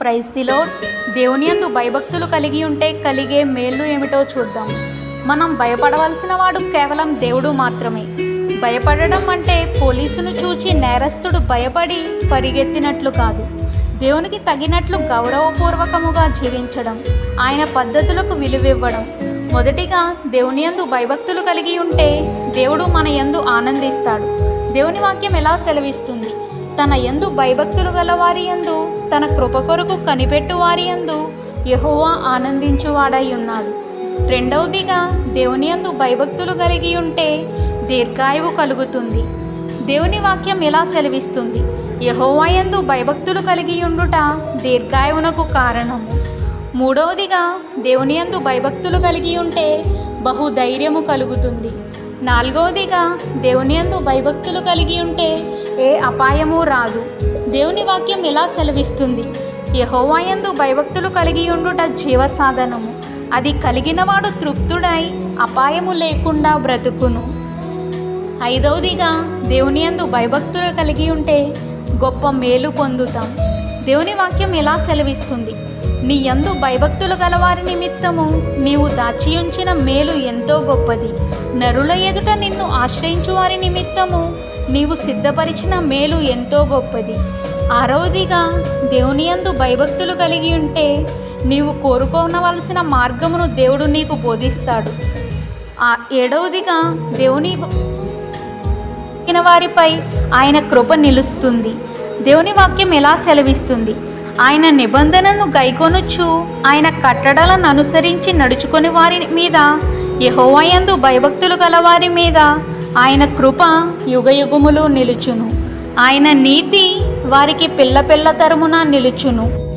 ప్రైస్తిలో దేవుని యందు భయభక్తులు కలిగి ఉంటే కలిగే మేళ్ళు ఏమిటో చూద్దాం. మనం భయపడవలసిన వాడు కేవలం దేవుడు మాత్రమే. భయపడడం అంటే పోలీసును చూచి నేరస్తుడు భయపడి పరిగెత్తినట్లు కాదు. దేవునికి తగినట్లు గౌరవపూర్వకముగా జీవించడం ఆయన పద్ధతులకు విలువివ్వడం. మొదటిగా దేవుని యందు భయభక్తులు కలిగి ఉంటే దేవుడు మన యందు ఆనందిస్తాడు. దేవుని వాక్యం ఎలా సెలవిస్తుంది? తన యందు భయభక్తులు గలవారి యందు తన కృప కొరకు కనిపెట్టు వారి యందు యహోవా ఆనందించువాడై ఉన్నాడు రెండవదిగా దేవుని యందు భయభక్తులు కలిగి ఉంటే దీర్ఘాయువు కలుగుతుంది. దేవుని వాక్యం ఎలా సెలవిస్తుంది? యహోవాయందు భయభక్తులు కలిగి ఉండుట దీర్ఘాయువునకు కారణము మూడవదిగా దేవుని యందు భయభక్తులు కలిగి ఉంటే బహుధైర్యము కలుగుతుంది. నాలుగవదిగా దేవుని యందు భయభక్తులు కలిగి ఉంటే ఏ అపాయము రాదు. దేవుని వాక్యం ఎలా సెలవిస్తుంది? యహోవాయందు భయభక్తులు కలిగి ఉండుట జీవసాధనము. అది కలిగినవాడు తృప్తుడై అపాయము లేకుండా బ్రతుకును. ఐదవదిగా దేవుని యందు భయభక్తులు కలిగి ఉంటే గొప్ప మేలు పొందుతాం. దేవుని వాక్యం ఎలా సెలవిస్తుంది? నీ యందు భయభక్తులు గలవారి నిమిత్తము నీవు దాచి ఉంచిన మేలు ఎంతో గొప్పది. నరుల ఎదుట నిన్ను ఆశ్రయించు వారి నిమిత్తము నీవు సిద్ధపరిచిన మేలు ఎంతో గొప్పది. ఆరవదిగా దేవుని యందు భయభక్తులు కలిగి ఉంటే నీవు కోరుకోనవలసిన మార్గమును దేవుడు నీకు బోధిస్తాడు. ఆ ఏడవదిగా దేవుని ఎక్కిన వారిపై ఆయన కృప నిలుస్తుంది. దేవుని వాక్యం ఎలా సెలవిస్తుంది? ఆయన నిబంధనను గైకొనుచు ఆయన కట్టడలను అనుసరించి నడుచుకుని వారి మీద యహోవయందు భయభక్తులు గలవారి మీద ఆయన కృప యుగయుగములు నిలుచును. ఆయన నీతి వారికి పిల్ల పిల్ల తరమున నిలుచును.